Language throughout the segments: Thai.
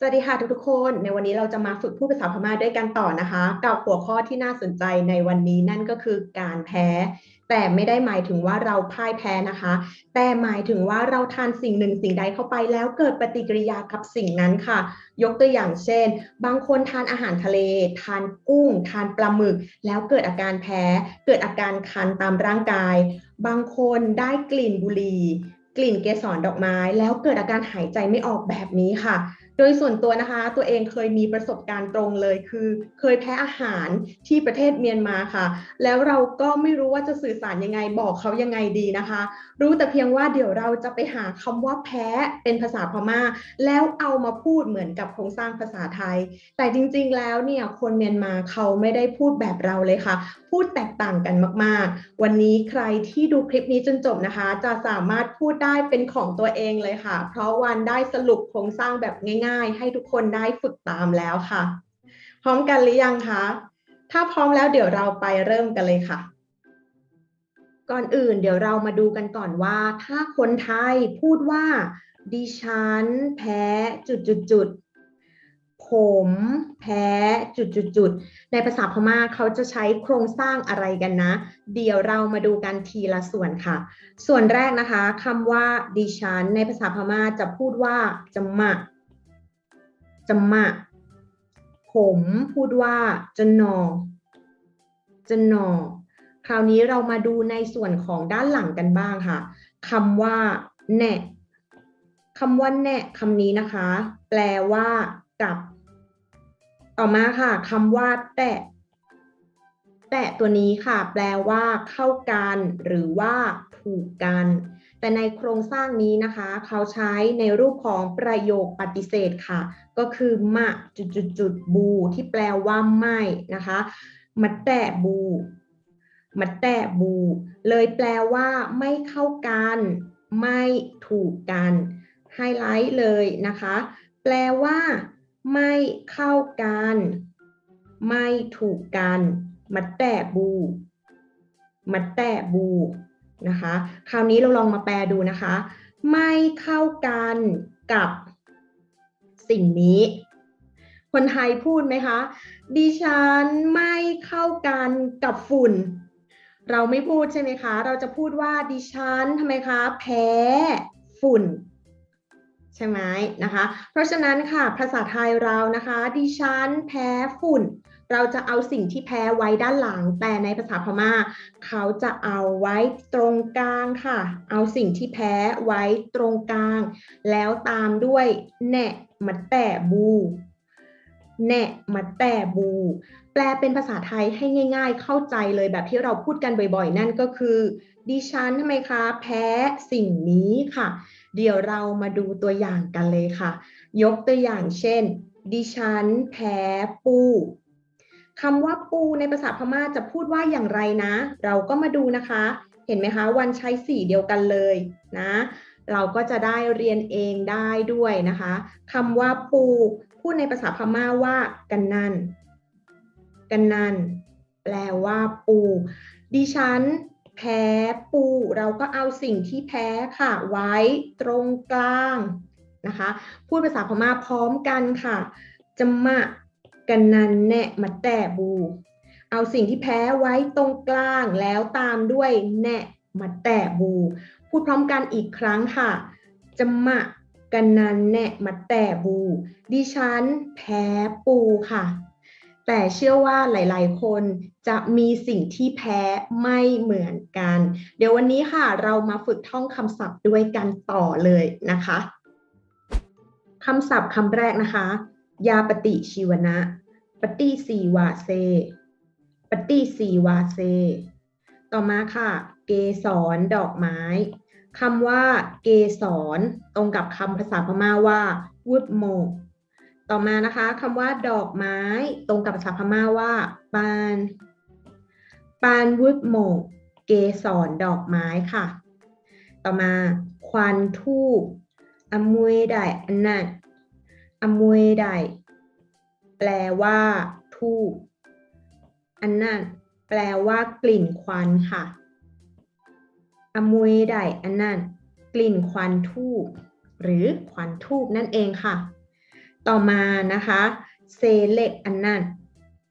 สวัสดีค่ะทุกๆคน ในวันนี้เราจะมาฝึกพูดภาษาพม่าด้วยกันต่อนะคะ กับหัวข้อที่น่าสนใจในวันนี้นั่นก็คือการแพ้ แต่ไม่ได้หมายถึงว่าเราพ่ายแพ้นะคะ แต่หมายถึงว่าเราทานสิ่งหนึ่งสิ่งใดเข้าไปแล้วเกิดปฏิกิริยากับสิ่งนั้นค่ะ ยกตัวอย่างเช่น บางคนทานอาหารทะเล ทานกุ้ง ทานปลาหมึก แล้วเกิดอาการแพ้ เกิดอาการคันตามร่างกาย บางคนได้กลิ่นบุหรี่กลิ่นเกสรดอกไม้ แล้วเกิดอาการหายใจไม่ออกแบบนี้ค่ะ โดยส่วนตัวนะคะ ตัวเองเคยมีประสบการณ์ตรงเลย คือเคยแพ้อาหารที่ประเทศเมียนมาค่ะ แล้วเราก็ไม่รู้ว่าจะสื่อสารยังไงบอกเขายังไงดีนะคะ รู้แต่เพียงว่าเดี๋ยวเราจะไปหาคำว่าแพ้เป็นภาษาพม่า แล้วเอามาพูดเหมือนกับโครงสร้างภาษาไทย แต่จริงๆแล้วเนี่ยคนเมียนมาเขาไม่ได้พูดแบบเราเลยค่ะ พูดแตกต่างกันมากๆ วันนี้ใครที่ดูคลิปนี้จนจบนะคะ จะสามารถพูดได้เป็นของตัวเองเลยค่ะ เพราะวันได้สรุปโครงสร้างแบบง่ายๆ ให้ทุกคนได้ฝึกตามแล้วค่ะ พร้อมกันหรือยังคะ ถ้าพร้อมแล้วเดี๋ยวเราไปเริ่มกันเลยค่ะ ก่อนอื่นเดี๋ยวเรามาดูกันก่อนว่า ถ้าคนไทยพูดว่า ดิฉัน แพ้จุดจุดจุดๆผมแพ้จุดจุดจุดๆในภาษาพม่าเขาจะใช้โครงสร้างอะไรกันนะ เดี๋ยวเรามาดูกันทีละส่วนค่ะ ส่วนแรกนะคะคำว่าดิฉันในภาษาพม่าจะพูดว่าจะมะ จะมะ ผมพูดว่าจะนอจะนอคราวนี้เรามาดูในส่วนของด้านหลังกันบ้างค่ะคำว่าแนะคำว่าแนะคำนี้นะคะ แปลว่ากับ ต่อมาค่ะคำว่า แตะแตะตัวนี้ค่ะ แปลว่า เข้ากัน หรือว่า ถูกกัน แต่ในโครงสร้างนี้นะคะ เขาใช้ในรูปของประโยคปฏิเสธค่ะ ก็คือมะจุดจุดจุดบู ที่แปลว่าไม่นะคะมาแตะบูมาแตะบู เลยแปลว่า ไม่เข้ากัน ไม่ถูกกันไฮไลท์เลยนะคะ แปลว่า ไม่เข้ากัน ไม่ถูกกันมาแตะบูมาแตะบู นะคะ คราวนี้เราลองมาแปลดูนะคะ ไม่เข้ากันกับสิ่งนี้ คนไทยพูดไหมคะ ดิฉันไม่เข้ากันกับฝุ่น เราไม่พูดใช่ไหมคะ เราจะพูดว่าดิฉันทำไมคะ แพ้ฝุ่นใช่ไหมนะคะ เพราะฉะนั้นค่ะภาษาไทยเรานะคะ ดิฉันแพ้ฝุ่น เราจะเอาสิ่งที่แพ้ไว้ด้านหลัง แต่ในภาษาพม่า เขาจะเอาไว้ตรงกลางค่ะ เอาสิ่งที่แพ้ไว้ตรงกลาง แล้วตามด้วยแหนะมาแต่บูแหนะมาแต่บู แปลเป็นภาษาไทยให้ง่าย ๆ เข้าใจเลยแบบที่เราพูดกันบ่อยๆ นั่นก็คือดิฉันทำไมคะ แพ้สิ่งนี้ค่ะ เดี๋ยวเรามาดูตัวอย่างกันเลยค่ะ ยกตัวอย่างเช่น ดิฉันแพ้ปู คำว่าปูในภาษาพม่าจะพูดว่าอย่างไรนะ เราก็มาดูนะคะ เห็นไหมคะ วันใช้สีเดียวกันเลยนะ เราก็จะได้เรียนเองได้ด้วยนะคะคำว่าปู พูดในภาษาพม่าว่า กันนันกันนันแปลว่าปู ดิฉัน แพ้ปู เราก็เอาสิ่งที่แพ้ค่ะ ไว้ตรงกลางนะคะ พูดภาษาพม่าพร้อมกันค่ะจมะ กันนันแนะมาแต่บู เอาสิ่งที่แพ้ไว้ตรงกลางแล้วตามด้วยแนะมาแต่บู พูดพร้อมกันอีกครั้งค่ะจะมะกันนันแนะมาแต่บู ดิฉันแพ้ปูค่ะ แต่เชื่อว่าหลาย ๆ คนจะมีสิ่งที่แพ้ไม่เหมือนกัน เดี๋ยววันนี้ค่ะ เรามาฝึกท่องคำศัพท์ด้วยกันต่อเลยนะคะคำศัพท์คำแรกนะคะ ยาปฏิชีวนะ ปฏิสีวาเซ ปฏิสีวาเซ ต่อมาค่ะ เกสรดอกไม้คำว่า เกสรตรงกับคำภาษาพม่าว่าวุดโมต่อมานะคะคำว่าดอกไม้ตรงกับภาษาพม่าว่า ปาน ปานวุดโมเกสรดอกไม้ค่ะ ต่อมา ควันทูบอมวยไดอันนั้น อมวยไดแปลว่าทูบอันนั้นแปลว่ากลิ่นควันค่ะอมวยไดอันนั้นกลิ่นควันทูบหรือควันทูบนั่นเองค่ะ ต่อมานะคะเซเล็กอันนั้น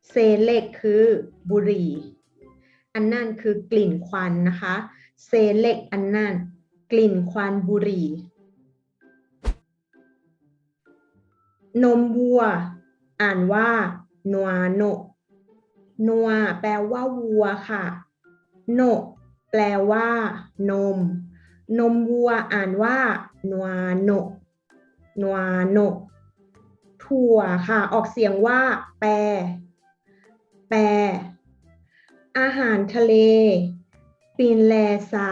เซเล็กคือบุหรี่อันนั้นคือกลิ่นควันนะคะ เซเล็กอันนั้นกลิ่นควันบุหรี่ นมวัว อ่านว่านัวโนนัวแปลว่าวัวค่ะ โนแปลว่า นม นมวัวอ่านว่านัวโนนัวโนถั่วค่ะ ออกเสียงว่า แปร แปร อาหารทะเล ปินแลซา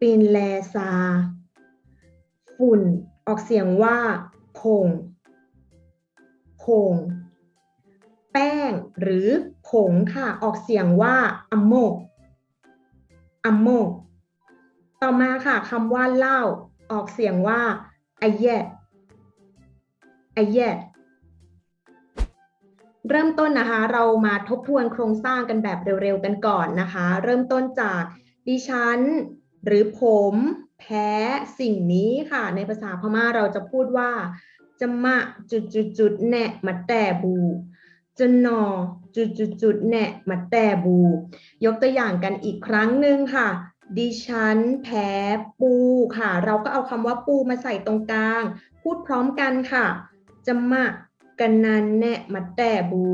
ปินแลซา ฝุ่น ออกเสียงว่า ผงผงแป้งหรือผงค่ะ ออกเสียงว่าอัมโมกอัมโมกต่อมาค่ะคำว่าเหล้าออกเสียงว่าไอแยดไอแยดเริ่มต้นนะคะ เรามาทบทวนโครงสร้างกันแบบเร็วๆกันก่อนนะคะ เริ่มต้นจากดิฉัน หรือผม แพ้สิ่งนี้ค่ะ ในภาษาพม่าเราจะพูดว่าจะมะจุดจุดจุดแนะมาแต่บูจะนอจุดจุดจุดแนะมาแต่บู ยกตัวอย่างกันอีกครั้งหนึ่งค่ะ ดิฉันแพ้ปูค่ะ เราก็เอาคำว่าปูมาใส่ตรงกลาง พูดพร้อมกันค่ะ จะมะกันนันแนะมาแต่บู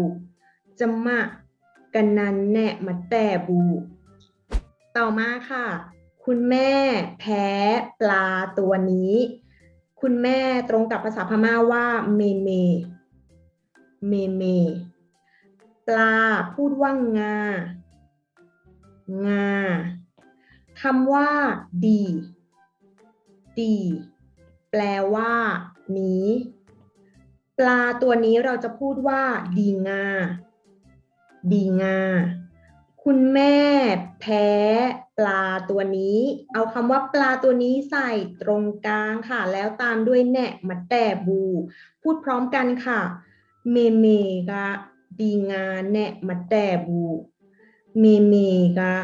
จะมะกันนันแนะมาแต่บู ต่อมาค่ะ คุณแม่แพ้ปลาตัวนี้ คุณแม่ตรงกับภาษาพม่าว่าเมเม เมเม ปลาพูดว่างา งาคำว่าดี ดี แปลว่านี้ ปลาตัวนี้เราจะพูดว่า ดีงา ดีงา คุณแม่แพ้ ปลาตัวนี้ เอาคำว่าปลาตัวนี้ใส่ตรงกลางค่ะ แล้วตามด้วยแหนะมาแต่บู พูดพร้อมกันค่ะ เมเมกะดีงาแหนะมาแต่บู เมเมกะ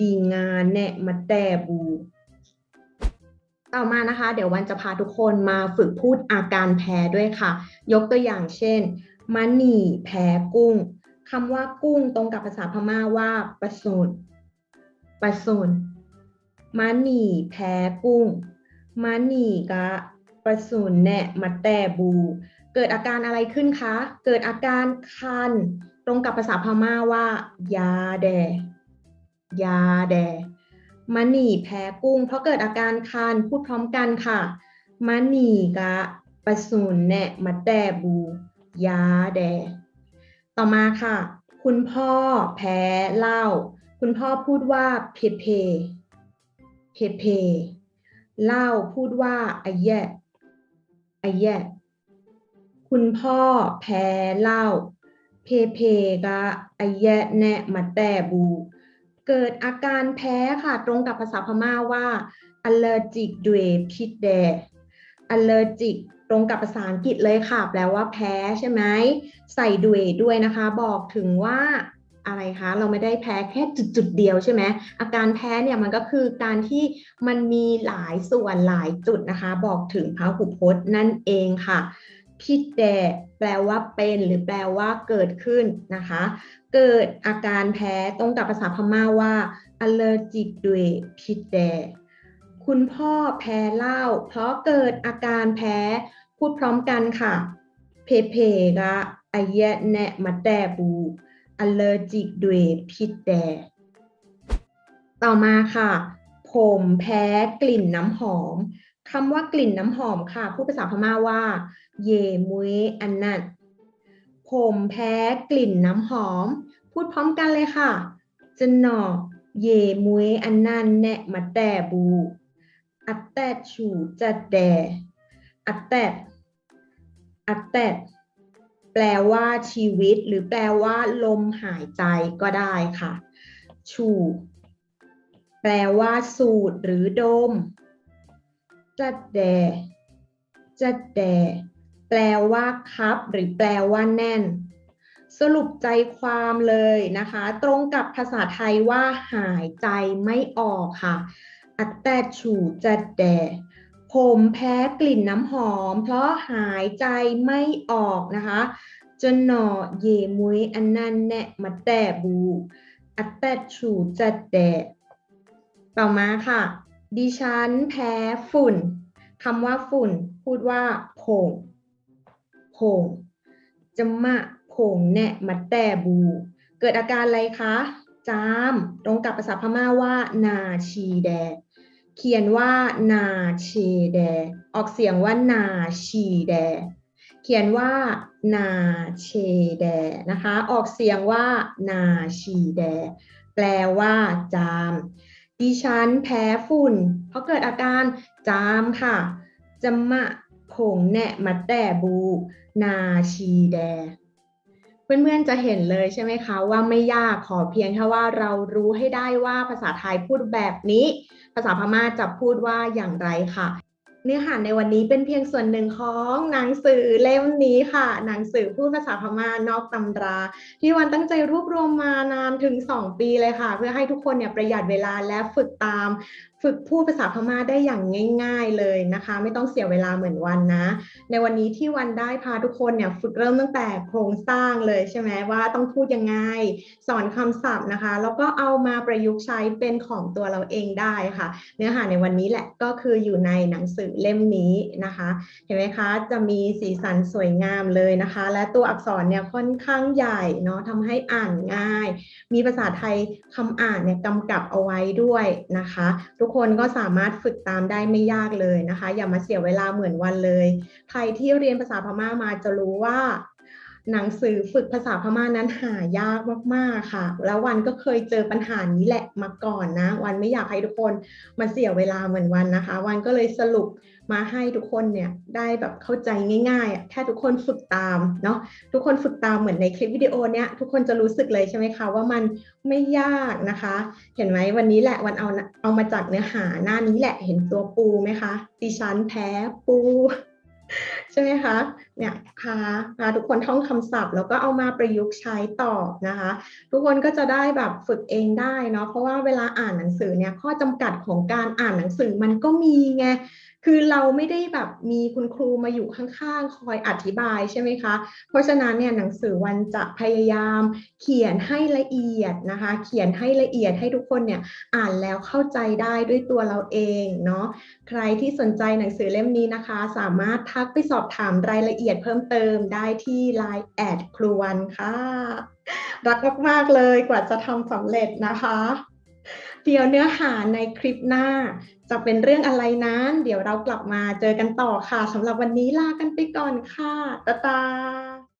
ดีงาแหนะมาแต่บูต่อมานะคะ เดี๋ยววันจะพาทุกคนมาฝึกพูดอาการแพ้ด้วยค่ะ ยกตัวอย่างเช่นมันหนีแพ้กุ้งคำว่ากุ้งตรงกับภาษาพม่าว่าปะสุน ปะสุนมันหนีแพ้กุ้งมันหนีกะปะสุนแนะมาแต่บู เกิดอาการอะไรขึ้นคะ เกิดอาการคัน ตรงกับภาษาพม่าว่า ยาแด ยาแดมันหนีแพ้กุ้ง เพราะเกิดอาการคันพูดพร้อมกันค่ะมันหนีกะปะสุนแนะมาแต่บู ยาแด ต่อมาค่ะ คุณพ่อแพ้เหล้า คุณพ่อพูดว่าเพเพเพเพเล้าพูดว่าอแยะอแยะคุณพ่อแพ้เล้าเพเพกะอแยะแนะมาแต่บู เกิดอาการแพ้ค่ะ ตรงกับภาษาพม่าว่า allergic ด้วยพิษแด allergic ตรงกับภาษาอังกฤษเลยค่ะ แปลว่าแพ้ใช่ไหม ใส่ด้วยด้วยนะคะ บอกถึงว่า อะไรคะเราไม่ได้แพ้แค่จุดๆเดียวใช่ไหมอาการแพ้เนี่ยมันก็คือการที่มันมีหลายส่วนหลายจุดนะคะ บอกถึงพหุพจน์นั่นเองค่ะพิษแดแปลว่าเป็นหรือแปลว่าเกิดขึ้นนะคะ เกิดอาการแพ้ตรงกับภาษาพม่าว่า allergic ด้วยพิษแดคุณพ่อแพ้เหล้าเพราะเกิดอาการแพ้พูดพร้อมกันค่ะเพเพกะอายะแนะมาแต่บู allergic ด้วยพิษแดด ต่อมาค่ะ ผมแพ้กลิ่นน้ำหอมคำว่ากลิ่นน้ำหอมค่ะ พูดภาษาพม่าว่า เยมุยอันนันผมแพ้กลิ่นน้ำหอม พูดพร้อมกันเลยค่ะจะหนอเยมุยอันนันแนะมาแต่บู อัตแตชูจัดแดอัตแตอัตแต แปลว่าชีวิต หรือแปลว่า ลมหายใจก็ได้ค่ะ ชูแปลว่า สูดหรือดมจัดแดจัดแดแปลว่าคับ หรือแปลว่าแน่น สรุปใจความเลยนะคะ ตรงกับภาษาไทยว่า หายใจไม่ออกค่ะ อัตแตชูจัดแด ผมแพ้กลิ่นน้ำหอม เพราะหายใจไม่ออกนะคะจนหนอเยมุยอันนั้นแนะมาแต่บูอัตแตชูจัดแดดต่อมาค่ะ ดิฉันแพ้ฝุ่นคำว่าฝุ่น พูดว่าผงผงจะมาผงแนะมาแต่บู เกิดอาการอะไรคะ จาม ตรงกับภาษาพม่าว่า นาชีแดด เขียนว่านาเชแด ออกเสียงว่านาชีแด เขียนว่านาเชแดนะคะ ออกเสียงว่านาชีแด แปลว่า จาม ดิฉันแพ้ฝุ่น เพราะเกิดอาการจามค่ะจมะผงแนะมาแต่บู นาชีแด เพื่อนๆจะเห็นเลยใช่ไหมคะ ว่าไม่ยากขอเพียงแค่ว่าเรารู้ให้ได้ว่าภาษาไทยพูดแบบนี้ ภาษาพม่าจะพูดว่าอย่างไรค่ะ เนื้อหาในวันนี้เป็นเพียงส่วนหนึ่งของหนังสือเล่มนี้ค่ะ หนังสือพูดภาษาพม่านอกตำรา ที่วันตั้งใจรวบรวมมานานถึง 2 ปีเลยค่ะ เพื่อให้ทุกคนเนี่ยประหยัดเวลาและฝึกตามฝึกพูดภาษาพม่าได้อย่างง่าย ๆเลยนะคะ ไม่ต้องเสียเวลาเหมือนวันนะ ในวันนี้ที่วันได้พาทุกคนเนี่ยฝึกเริ่มตั้งแต่โครงสร้างเลยใช่ไหมว่าต้องพูดยังไงสอนคำศัพท์นะคะ แล้วก็เอามาประยุกต์ใช้เป็นของตัวเราเองได้ค่ะ เนื้อหาในวันนี้แหละก็คืออยู่ในหนังสือเล่มนี้นะคะ เห็นไหมคะจะมีสีสันสวยงามเลยนะคะ และตัวอักษรเนี่ยค่อนข้างใหญ่เนาะทำให้อ่านง่าย มีภาษาไทยคำอ่านเนี่ยกำกับเอาไว้ด้วยนะคะทุกคนก็สามารถฝึกตามได้ไม่ยากเลยนะคะ อย่ามาเสียเวลาเหมือนวันเลย ใครที่เรียนภาษาพม่ามาจะรู้ว่า หนังสือฝึกภาษาพม่านั้นหายากมากๆค่ะ แล้ววันก็เคยเจอปัญหานี้แหละมาก่อนนะ วันไม่อยากให้ทุกคนมาเสียเวลาเหมือนวันนะคะ วันก็เลยสรุปมาให้ทุกคนเนี่ยได้แบบเข้าใจง่ายๆแค่ทุกคนฝึกตามเนาะทุกคนฝึกตามเหมือนในคลิปวิดีโอเนี้ยทุกคนจะรู้สึกเลยใช่ไหมคะว่ามันไม่ยากนะคะ เห็นไหมวันนี้แหละวันเอาเอามาจากเนื้อหาหน้านี้แหละเห็นตัวปูไหมคะดิฉันแพ้ปู ใช่ไหมคะเนี่ยพาพาทุกคนท่องคำศัพท์ แล้วก็เอามาประยุกต์ใช้ต่อนะคะ ทุกคนก็จะได้แบบฝึกเองได้เนาะเพราะว่าเวลาอ่านหนังสือเนี่ยข้อจำกัดของการอ่านหนังสือมันก็มีไง คือเราไม่ได้แบบมีคุณครูมาอยู่ข้างๆ คอยอธิบายใช่ไหมคะ เพราะฉะนั้นเนี่ยหนังสือวันจะพยายาม เขียนให้ละเอียดนะคะ เขียนให้ละเอียดให้ทุกคนเนี่ยอ่านแล้วเข้าใจได้ด้วยตัวเราเองเนาะ ใครที่สนใจหนังสือเล่มนี้นะคะ สามารถทักไปสอบถามรายละเอียดเพิ่มเติมได้ที่ Line แอดครูวันค่ะ รักมากๆเลยกว่าจะทำสำเร็จนะคะ เดี๋ยวเนื้อหาในคลิปหน้า จะเป็นเรื่องอะไรนั้น เดี๋ยวเรากลับมาเจอกันต่อค่ะสำหรับวันนี้ลากันไปก่อนค่ะตาตาย